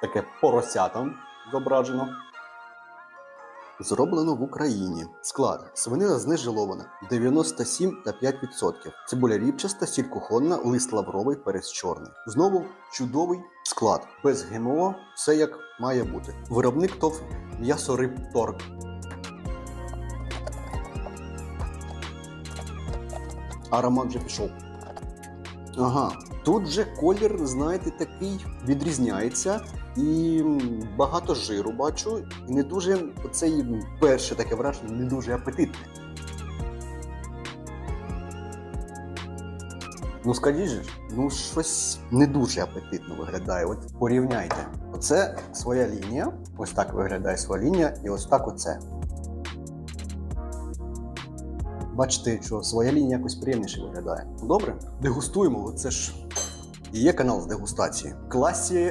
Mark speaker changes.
Speaker 1: таке порося там зображено. Зроблено в Україні. Склад. Свинина знежелована 97 та 5%. Цибуля ріпчаста, сіль кухонна, лист лавровий, перець чорний. Знову чудовий склад. Без ГМО, все як має бути. Виробник ТОВ М'ясорибторг. Аромат вже пішов. Ага, тут же колір, знаєте, такий відрізняється. І багато жиру бачу, і не дуже оцей перше таке враження, не дуже апетитне. Ну скажіть ну щось не дуже апетитно виглядає. От порівняйте. Оце своя лінія, ось так виглядає своя лінія, і ось так оце. Бачите, що своя лінія якось приємніше виглядає. Добре, дегустуємо, це ж є канал з дегустації. Класі